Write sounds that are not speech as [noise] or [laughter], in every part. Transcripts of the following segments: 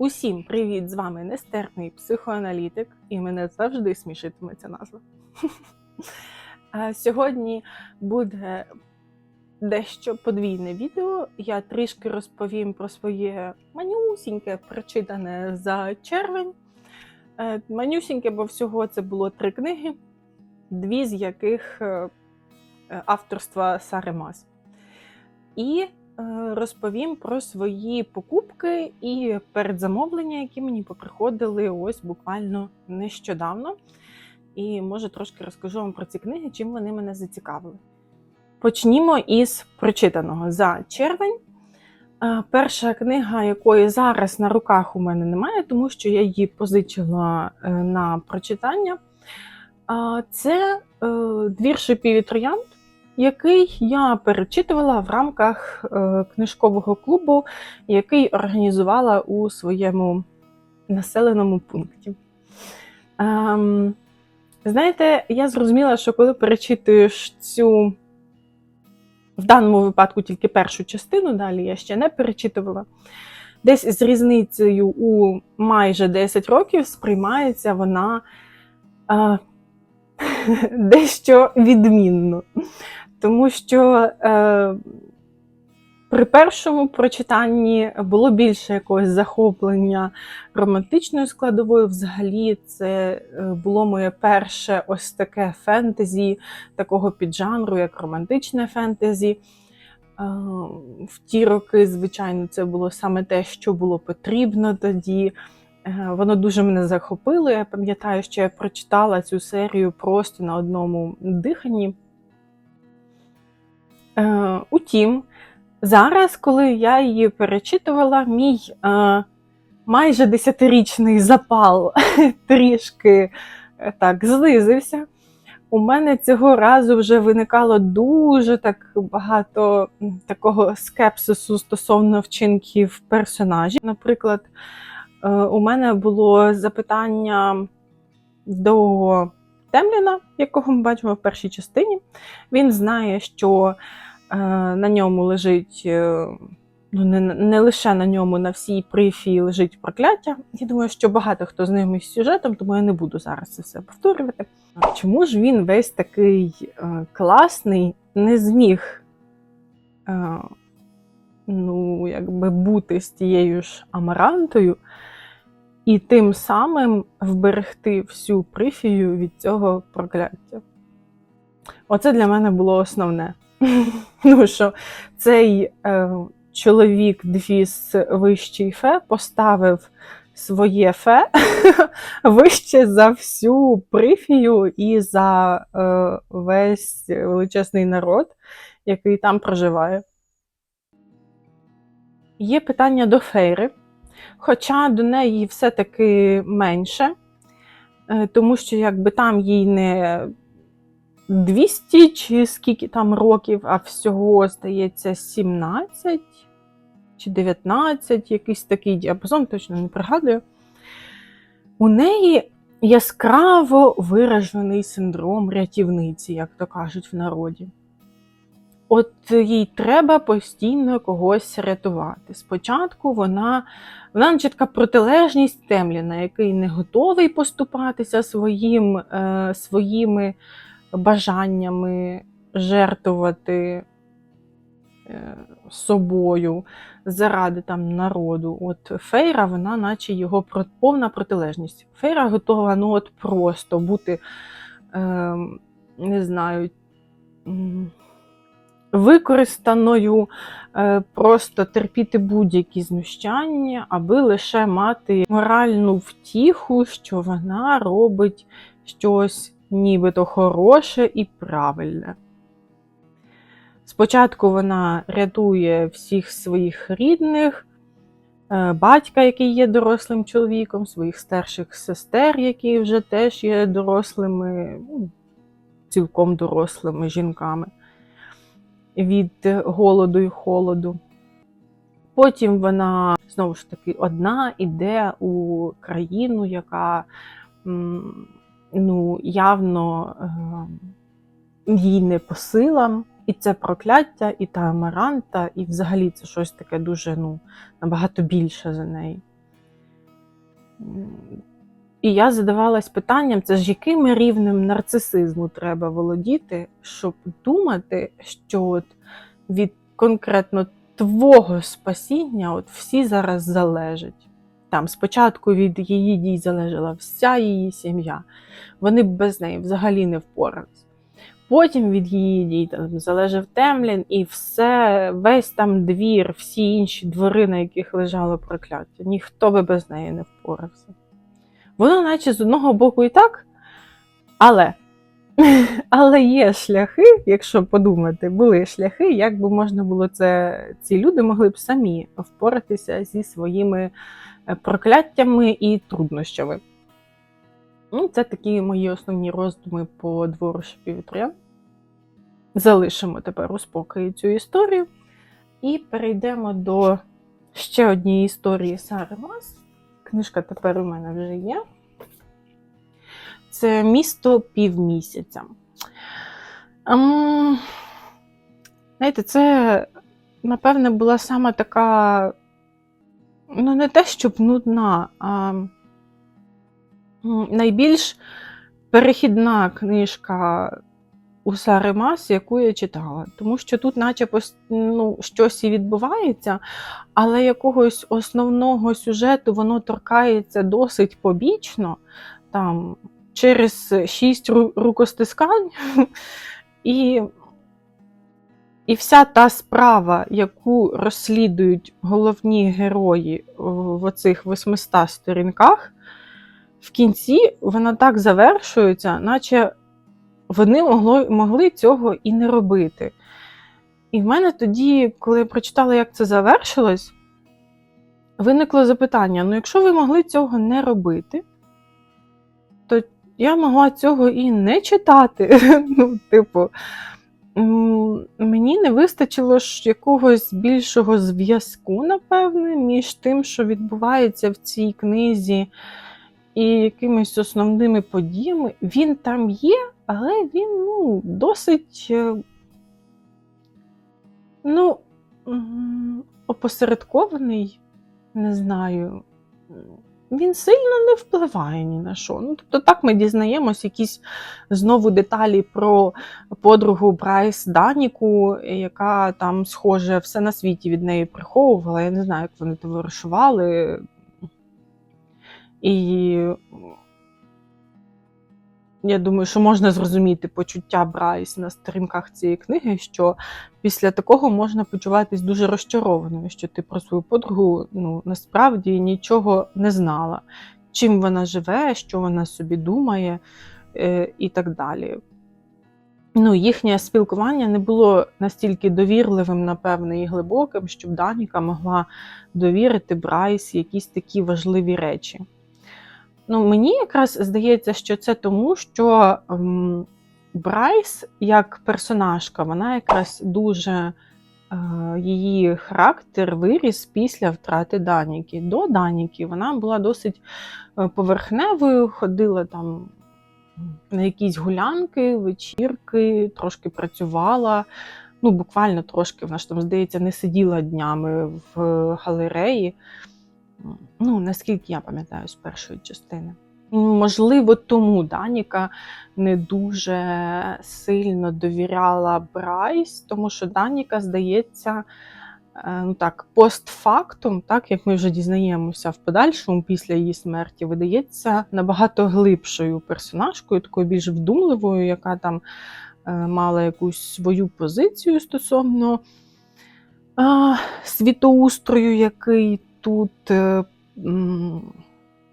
Усім привіт! З вами нестерпний психоаналітик, і мене завжди смішитиме ця назва. [laughs] Сьогодні буде дещо подвійне відео. Я трішки розповім про своє манюсіньке прочитане за червень. Е, Манюсіньке, бо всього це було три книги, дві з яких е, авторства Сари Мас. І розповім про свої покупки і передзамовлення, які мені поприходили ось буквально нещодавно. І може трошки розкажу вам про ці книги, чим вони мене зацікавили. Почнімо із прочитаного за червень. Е, Перша книга, якої зараз на руках у мене немає, тому що я її позичила е, на прочитання. Це е, двір шипів і троянд, який я перечитувала в рамках е, книжкового клубу, який організувала у своєму населеному пункті. Ем, знаєте, я зрозуміла, що коли перечитуєш цю, в даному випадку тільки першу частину, далі я ще не перечитувала. Десь з різницею у майже 10 років сприймається вона е, [laughs] дещо відмінно. Тому що е, при першому прочитанні було більше якогось захоплення романтичною складовою. Взагалі, це е, було моє перше ось таке фентезі, такого піджанру, як романтичне фентезі. Е, В ті роки, звичайно, це було саме те, що було потрібно тоді. Е, Воно дуже мене захопило. Я пам'ятаю, що я прочитала цю серію просто на одному диханні. Е, Утім, зараз, коли я її перечитувала, мій е, майже десятирічний запал [laughs] трішки е, так знизився. У мене цього разу вже виникало дуже так багато такого скепсису стосовно вчинків персонажів. Наприклад, у мене було запитання до Темліна, якого ми бачимо в першій частині. Він знає, що на ньому лежить, е, ну не, не лише на ньому, на всій прифі лежить прокляття. Я думаю, що багато хто з сюжетом, тому я не буду зараз це все повторювати. Чому ж він весь такий е, класний, не зміг е, ну, якби бути з тією ж амарантою? і тим самим вберегти всю прифію від цього прокляття. Оце для мене було основне. [laughs] Ну що цей е, чоловік двіс вищий фе поставив своє фе [laughs] вище за всю прифію і за е, весь величезний народ, який там проживає. Є питання до Фейри. Хоча до неї все-таки менше, е, тому що якби там їй не 200 чи скільки там років, а всього, здається, 17 чи 19, якийсь такий діапазон, точно не пригадую. У неї яскраво виражений синдром рятівниці, як то кажуть в народі. От їй треба постійно когось рятувати. Спочатку вона, вона наче така протилежність Темліна, який не готовий поступатися своїм, е, своїми бажаннями жертвувати е, собою заради там народу. От Фейра, вона, наче його повна протилежність. Фейра готова ну от просто бути, е, не знаю. використаною, е, просто терпіти будь-які знущання, аби лише мати моральну втіху, що вона робить щось нібито хороше і правильне. Спочатку вона рятує всіх своїх рідних, е, батька, який є дорослим чоловіком, своїх старших сестер, які вже теж є дорослими, ну, цілком дорослими жінками від голоду і холоду. Потім вона знову ж таки одна іде у країну, яка ну, явно е, їй не по силам. І це прокляття, і та амаранта, і взагалі це щось таке дуже ну, набагато більше за неї. І я задавалась питанням: це ж яким рівнем нарцисизму треба володіти, щоб думати, що от від конкретно твого спасіння от всі зараз залежать. Там спочатку від її дій залежала вся її сім'я. Вони б без неї взагалі не впорались. Потім від її дій там залежав Темлін і все, весь там двір, всі інші двори, на яких лежало прокляття. Ніхто би без неї не впорався. Воно, наче з одного боку і так, але, [laughs] але є шляхи, якщо подумати, були шляхи, як би можна було це, ці люди могли б самі впоратися зі своїми е, прокляттями і труднощами. Ну, це такі мої основні роздуми по двору шипівітря. Залишимо тепер у спокої цю історію. І перейдемо до ще однієї історії Сари Мас. Книжка тепер у мене вже є. Це місто півмісяця. Ем, знаєте, це, напевне, була саме така, ну, не те, щоб нудна, а найбільш перехідна книжка у Сари Мас, яку я читала. Тому що тут, наче ну, щось і відбувається, але якогось основного сюжету воно торкається досить побічно, там, через шість ру- рукостискань. І, і вся та справа, яку розслідують головні герої в оцих 800 сторінках, в кінці вона так завершується, наче вони могло, могли цього і не робити. І в мене тоді, коли я прочитала, як це завершилось, виникло запитання: ну, якщо ви могли цього не робити, я могла цього і не читати. [laughs] Ну, типу, мені не вистачило ж якогось більшого зв'язку, напевне, між тим, що відбувається в цій книзі, і якимись основними подіями. Він там є, але він ну, досить е, ну, опосередкований, не знаю. Він сильно не впливає ні на що. Ну, тобто, так ми дізнаємось якісь знову деталі про подругу Брайс Даніку, яка там, схоже, все на світі від неї приховувала. Я не знаю, як вони товаришували. І я думаю, що можна зрозуміти почуття Брайс на сторінках цієї книги, що після такого можна почуватись дуже розчарованою, що ти про свою подругу ну, насправді нічого не знала, чим вона живе, що вона собі думає е, і так далі. Ну, їхнє спілкування не було настільки довірливим, напевне, і глибоким, щоб Даніка могла довірити Брайс якісь такі важливі речі. Ну, мені якраз здається, що це тому, що ем, Брайс як персонажка, вона якраз дуже е, її характер виріс після втрати Даніки. До Даніки вона була досить е, поверхневою, ходила там на якісь гулянки, вечірки, трошки працювала. Ну, буквально трошки, вона ж там, здається, не сиділа днями в галереї. Ну, наскільки я пам'ятаю з першої частини. Можливо, тому Даніка не дуже сильно довіряла Брайс, тому що Даніка, здається, е, ну так, постфактум, так як ми вже дізнаємося в подальшому після її смерті, видається набагато глибшою персонажкою, такою більш вдумливою, яка там е, мала якусь свою позицію стосовно світоустрою, який тут е,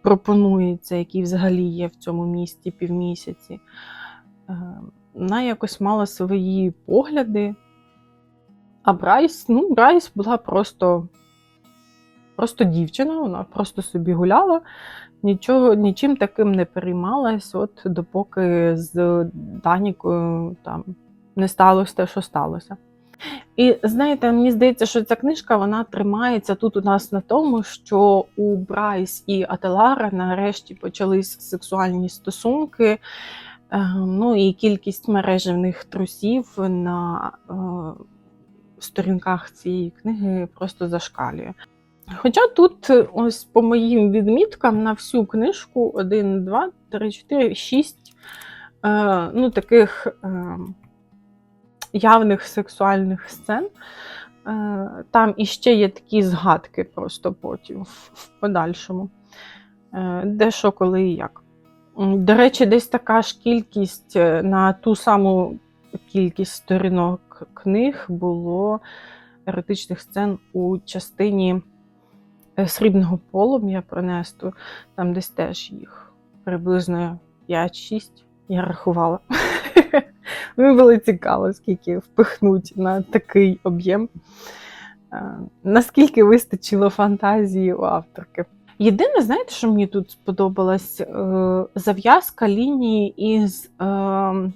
пропонується, який взагалі є в цьому місті півмісяці. Е, Вона якось мала свої погляди. А Брайс, ну, Брайс була просто, просто дівчина, вона просто собі гуляла, нічого, нічим таким не переймалась, от допоки з Данікою там не сталося те, що сталося. І знаєте, мені здається, що ця книжка вона тримається тут у нас на тому, що у Брайс і Ателара нарешті почались сексуальні стосунки. Е, Ну і кількість мережевних трусів на е, сторінках цієї книги просто зашкалює. Хоча тут, ось по моїм відміткам, на всю книжку 1, 2, 3, 4, 6 е, ну, таких е, явних сексуальних сцен. Е, там іще є такі згадки просто потім в, подальшому. Е, де що, коли і як. До речі, десь така ж кількість е, на ту саму кількість сторінок книг було еротичних сцен у частині срібного полум'я пронесту. Там десь теж їх приблизно 5-6 я рахувала. [laughs] Мені було цікаво, скільки впихнуть на такий об'єм. Е, Наскільки вистачило фантазії у авторки. Єдине, знаєте, що мені тут сподобалось? Е, Зав'язка лінії із. Е,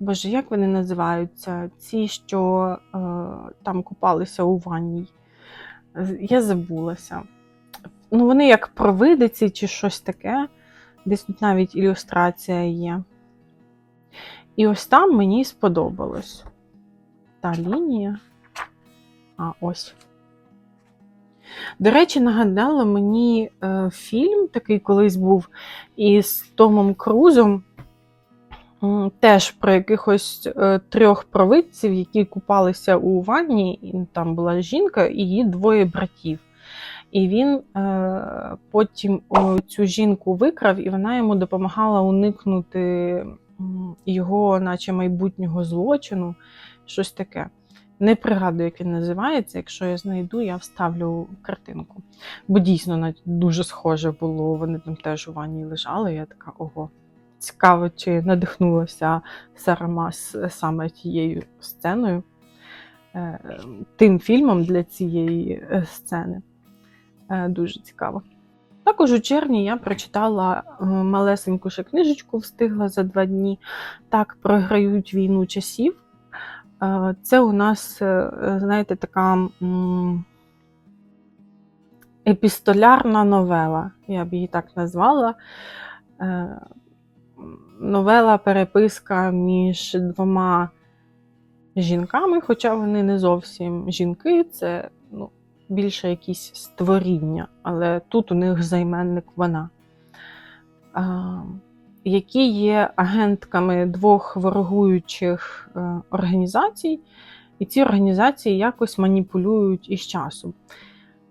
Боже, як вони називаються? Ці, що там купалися у ванній. З- Я забулася. Ну, вони як провидиці чи щось таке. Десь тут навіть ілюстрація є. І ось там мені сподобалось. Та лінія. А, ось. До речі, нагадала мені е, фільм, такий колись був із Томом Крузом. Теж про якихось е, трьох провидців, які купалися у ванні, і там була жінка і її двоє братів. І він е, потім цю жінку викрав, і вона йому допомагала уникнути його, наче майбутнього злочину, щось таке. Не пригадую, як він називається. Якщо я знайду, я вставлю картинку. Бо дійсно навіть дуже схоже було. Вони там теж у ванні лежали. Я така ого. Цікаво, чи надихнулася Сара Мас саме тією сценою, е, тим фільмом для цієї е, сцени. Е, Дуже цікаво. Також у червні я прочитала е, малесеньку ще книжечку, встигла за два дні. Так програють війну часів. Е, Це у нас, е, знаєте, така епістолярна новела, я б її так назвала. Новела переписка між двома жінками, хоча вони не зовсім жінки, це ну, більше якісь створіння, але тут у них займенник вона. Які є агентками двох ворогуючих е, організацій, і ці організації якось маніпулюють із часом.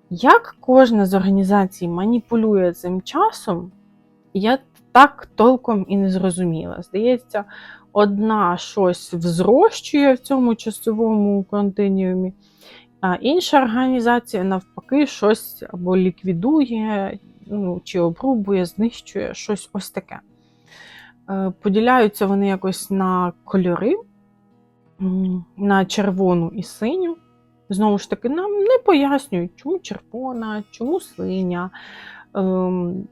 Як кожна з організацій маніпулює цим часом, я так толком і не зрозуміла. Здається, одна щось взрощує в цьому часовому континіумі, інша організація, навпаки, щось або ліквідує, ну, чи обрубує, знищує щось ось таке. Е, Поділяються вони якось на кольори, на червону і синю. Знову ж таки, нам не пояснюють, чому червона, чому синя. Ем,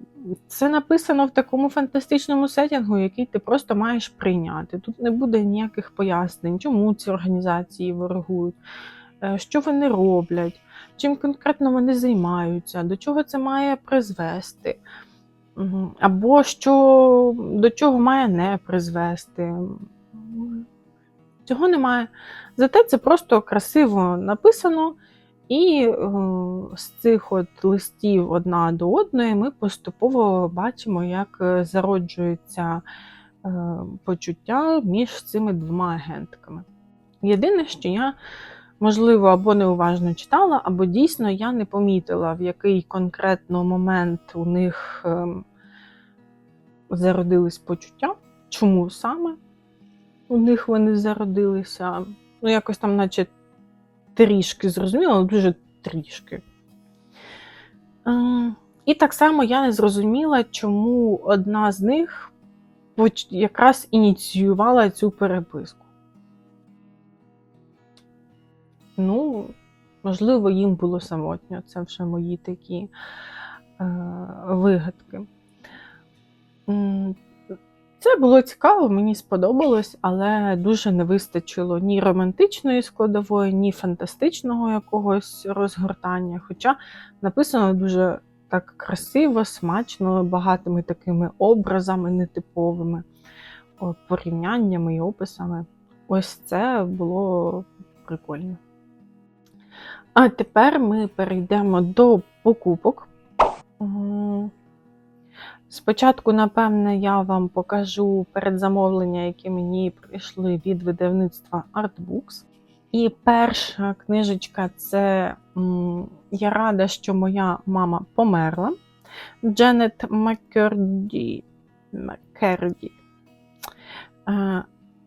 Це написано в такому фантастичному сетінгу, який ти просто маєш прийняти. Тут не буде ніяких пояснень, чому ці організації ворогують, що вони роблять, чим конкретно вони займаються, до чого це має призвести. Або що до чого має не призвести. Цього немає. Зате це просто красиво написано, і е, з цих от листів одна до одної ми поступово бачимо, як е, зароджується е, почуття між цими двома агентками. Єдине, що я, можливо, або неуважно читала, або дійсно я не помітила, в який конкретно момент у них ем, зародились почуття, чому саме у них вони зародилися. Ну, якось там, наче трішки зрозуміло, але дуже трішки. Е, І так само я не зрозуміла, чому одна з них якраз ініціювала цю переписку. Ну, можливо, їм було самотньо. Це вже мої такі е, вигадки. Це було цікаво, мені сподобалось, але дуже не вистачило ні романтичної складової, ні фантастичного якогось розгортання. Хоча написано дуже так красиво, смачно, багатими такими образами нетиповими, порівняннями і описами. Ось це було прикольно. А тепер ми перейдемо до покупок. Спочатку, напевне, я вам покажу передзамовлення, які мені прийшли від видавництва Artbooks. І перша книжечка це Я рада, що моя мама померла. Дженет Маккерді. Маккерді.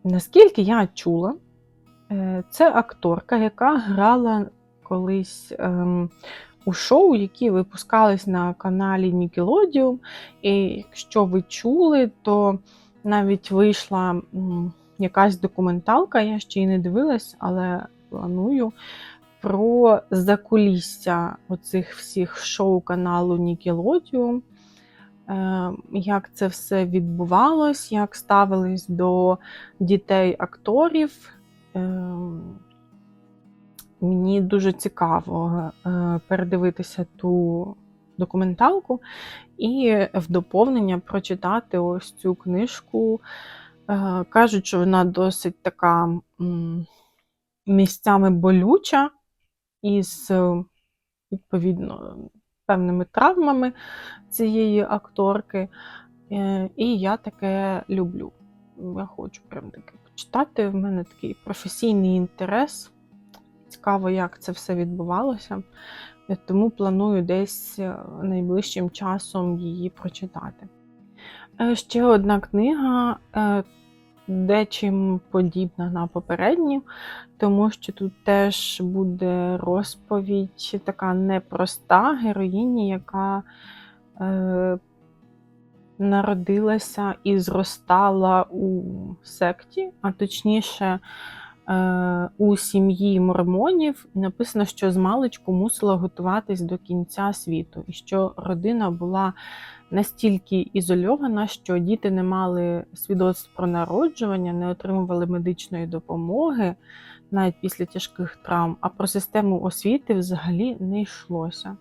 Наскільки я чула, е, це акторка, яка грала колись ем, у шоу, які випускались на каналі Nickelodeon. І якщо ви чули, то навіть вийшла м, якась документалка, я ще й не дивилась, але планую. Про закулісся оцих всіх шоу каналу Nickelodeon, е, як це все відбувалось, як ставились до дітей акторів. Е, Мені дуже цікаво е, передивитися ту документалку і в доповнення прочитати ось цю книжку. Е, Кажуть, що вона досить така місцями болюча із, е, відповідно, певними травмами цієї акторки. І я таке люблю. Я хочу прям таке почитати. В мене такий професійний інтерес. Цікаво, як це все відбувалося. Е, Тому планую десь е, найближчим часом її прочитати. Е, Ще одна книга, дечим подібна на попередню, тому що тут теж буде розповідь така непроста героїні, яка народилася і зростала у секті, а точніше у сім'ї мормонів. Написано, що з маличку мусила готуватись до кінця світу, і що родина була настільки ізольована, що діти не мали свідоцтв про народжування, не отримували медичної допомоги навіть після тяжких травм, а про систему освіти взагалі не йшлося.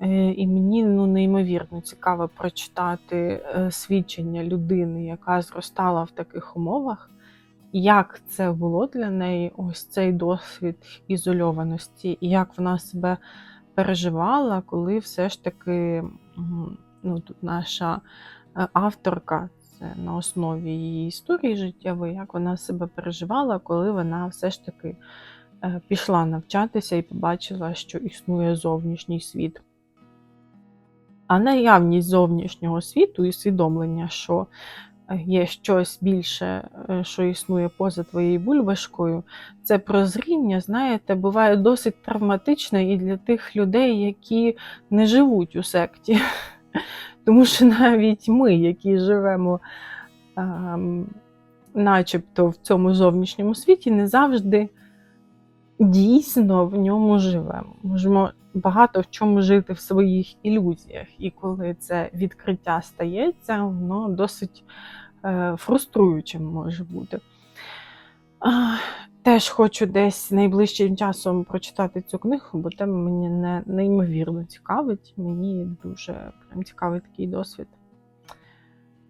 Е, І мені ну, неймовірно цікаво прочитати е, свідчення людини, яка зростала в таких умовах, як це було для неї, ось цей досвід ізольованості, і як вона себе переживала, коли все ж таки ну, тут наша е, авторка, це на основі її історії життєвої, як вона себе переживала, коли вона все ж таки е, пішла навчатися і побачила, що існує зовнішній світ. А наявність зовнішнього світу і усвідомлення, що є щось більше, е, що існує поза твоєю бульбашкою, це прозріння, знаєте, буває досить травматичне і для тих людей, які не живуть у секті. [laughs] Тому що навіть ми, які живемо ем, начебто в цьому зовнішньому світі, не завжди дійсно в ньому живемо. Можемо багато в чому жити в своїх ілюзіях. І коли це відкриття стається, воно досить е, фруструючим може бути. Теж хочу десь найближчим часом прочитати цю книгу, бо тема мені не, неймовірно цікавить. Мені дуже прям цікавий такий досвід.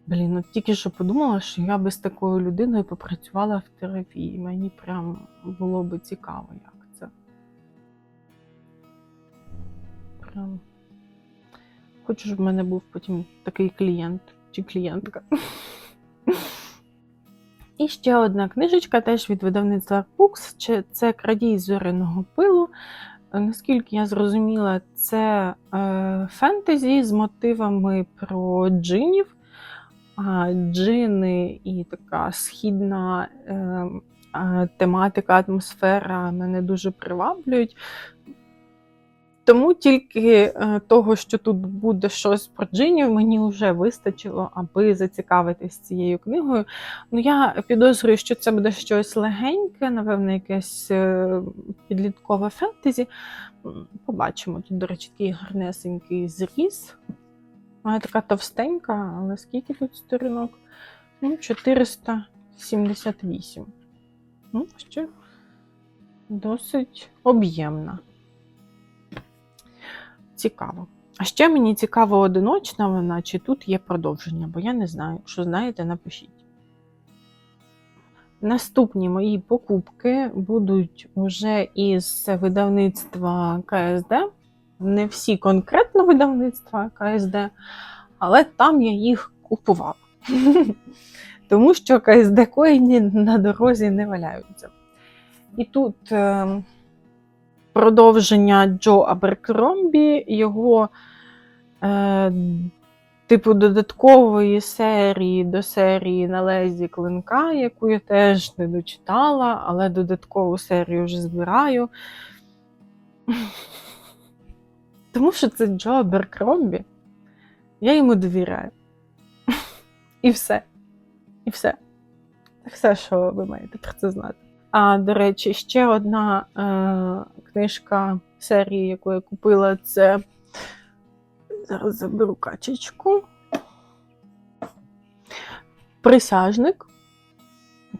Блін, от тільки що подумала, що я би з такою людиною попрацювала в терапії. Мені прям було би цікаво, як це. Прям. Хочу, щоб в мене був потім такий клієнт чи клієнтка. [laughs] І ще одна книжечка, теж від видавництва Books, це Крадій зоряного пилу. Е, Наскільки я зрозуміла, це е, фентезі з мотивами про джинів. Джини і така східна е, е, тематика, атмосфера мене дуже приваблюють. Тому тільки е, того, що тут буде щось про джинів, мені вже вистачило, аби зацікавитись цією книгою. Ну, я підозрюю, що це буде щось легеньке, напевно, якесь е, підліткове фентезі. Побачимо. Тут, до речі, такий гарнесенький зріз. Вона така товстенька, але скільки тут сторінок? Ну, 478. Ну, ще досить об'ємна. Цікаво. А ще мені цікаво одиночна вона, чи тут є продовження, бо я не знаю. Якщо знаєте, напишіть. Наступні мої покупки будуть уже із видавництва КСД. Не всі конкретно видавництва КСД, але там я їх купувала. [laughs] Тому що КСД коїні на дорозі не валяються. І тут е, продовження Джо Аберкромбі, його е, типу додаткової серії до серії на лезі клинка, яку я теж не дочитала, але додаткову серію вже збираю. [laughs] Тому що це Джо Аберкромбі. Я йому довіряю. І все. І все. Все, що ви маєте про це знати. А, до речі, ще одна е, книжка серії, яку я купила, це. Зараз заберу качечку. Присяжник.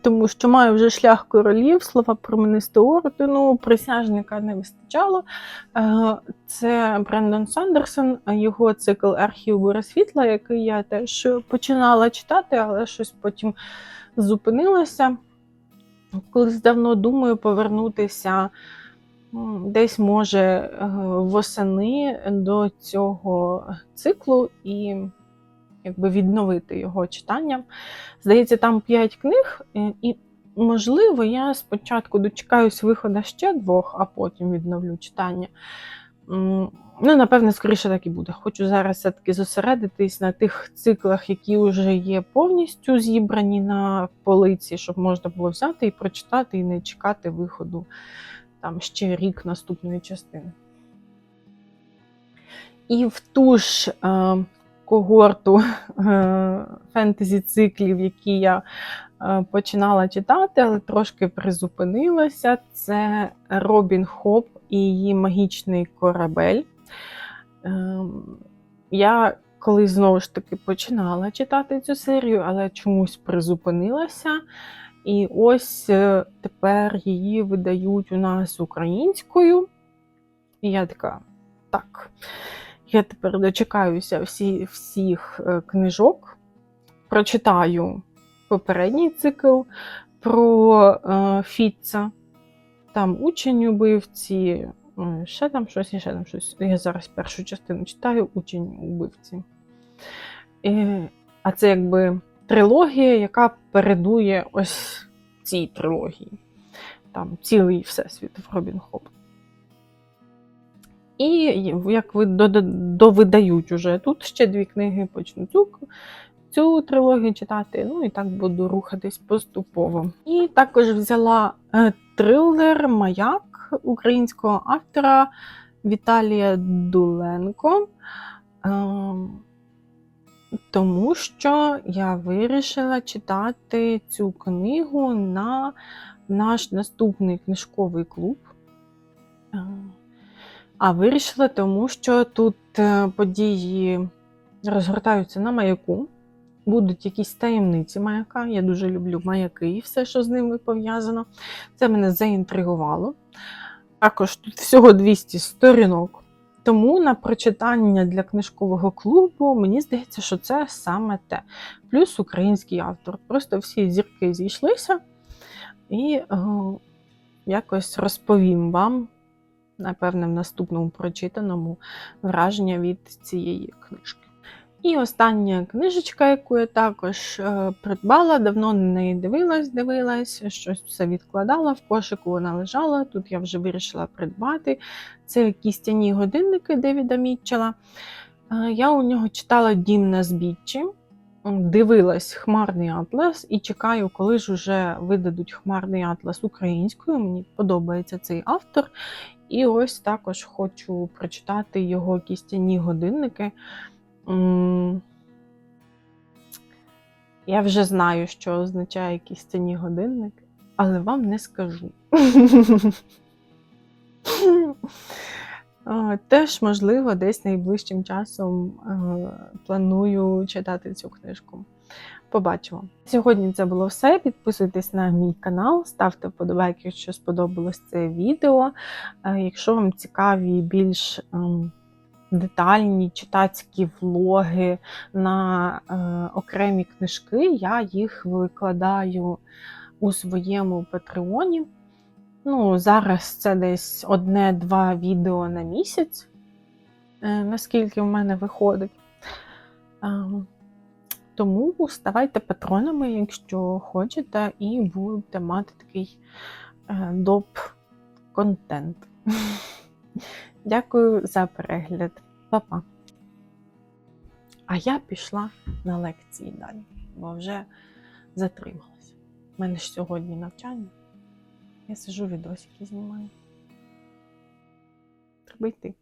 Тому що маю вже шлях королів, слова променисти ордену, присяжника не вистачало. Е, Це Брендон Сандерсон, його цикл Архів Бура світла, який я теж починала читати, але щось потім зупинилося. Колись давно думаю повернутися десь, може, е, восени до цього циклу і якби відновити його читання. Здається, там 5 книг, е, і, можливо, я спочатку дочекаюсь виходу ще двох, а потім відновлю читання. Ну, напевне, скоріше так і буде. Хочу зараз все-таки зосередитись на тих циклах, які вже є повністю зібрані на полиці, щоб можна було взяти і прочитати, і не чекати виходу там ще рік наступної частини. І в ту ж е, когорту е, фентезі-циклів, які я е, починала читати, але трошки призупинилася, це Робін Хоп і її магічний корабель. Ем, Я колись знову ж таки починала читати цю серію, але чомусь призупинилася. І ось е, тепер її видають у нас українською. І я така, так, я тепер дочекаюся всі, всіх е, книжок, прочитаю попередній цикл про е, Фітца, там учень убивці, е, ще там щось, ще там щось. Я зараз першу частину читаю учень убивці. А це якби трилогія, яка передує ось цій трилогії. Там цілий всесвіт в Робін Хоп. І як ви довидають уже тут ще дві книги, почну цю, цю трилогію читати, ну і так буду рухатись поступово. І також взяла е, трилер Маяк українського автора Віталія Дуленко. Ем, тому що я вирішила читати цю книгу на наш наступний книжковий клуб. А вирішила, тому що тут е, події розгортаються на маяку. Будуть якісь таємниці маяка. Я дуже люблю маяки і все, що з ними пов'язано. Це мене заінтригувало. Також тут всього 200 сторінок. Тому на прочитання для книжкового клубу мені здається, що це саме те. Плюс український автор. Просто всі зірки зійшлися і о, е, якось розповім вам, напевне, в наступному прочитаному враження від цієї книжки. І остання книжечка, яку я також е, придбала, давно неї дивилась, дивилась, щось все відкладала, в кошику вона лежала. Тут я вже вирішила придбати. Це кістяні годинники Девіда Мітчела. Е, я у нього читала Дім на збіччі, дивилась Хмарний Атлас і чекаю, коли ж вже видадуть Хмарний Атлас українською. Мені подобається цей автор. І ось також хочу прочитати його кістяні годинники. Я вже знаю, що означає кістяні годинники, але вам не скажу. Теж, можливо, десь найближчим часом планую читати цю книжку. Побачимо. Сьогодні це було все. Підписуйтесь на мій канал, ставте вподобайки, якщо сподобалось це відео. Якщо вам цікаві більш ем, детальні читацькі влоги на е, окремі книжки, я їх викладаю у своєму патреоні. Ну, зараз це десь одне-два відео на місяць, е, наскільки в мене виходить. Тому ставайте патронами, якщо хочете, і будете мати такий е, доп контент. [laughs] Дякую за перегляд. Па-па. А я пішла на лекції далі, бо вже затрималася. У мене ж сьогодні навчання. Я сижу відосики знімаю. Треба йти.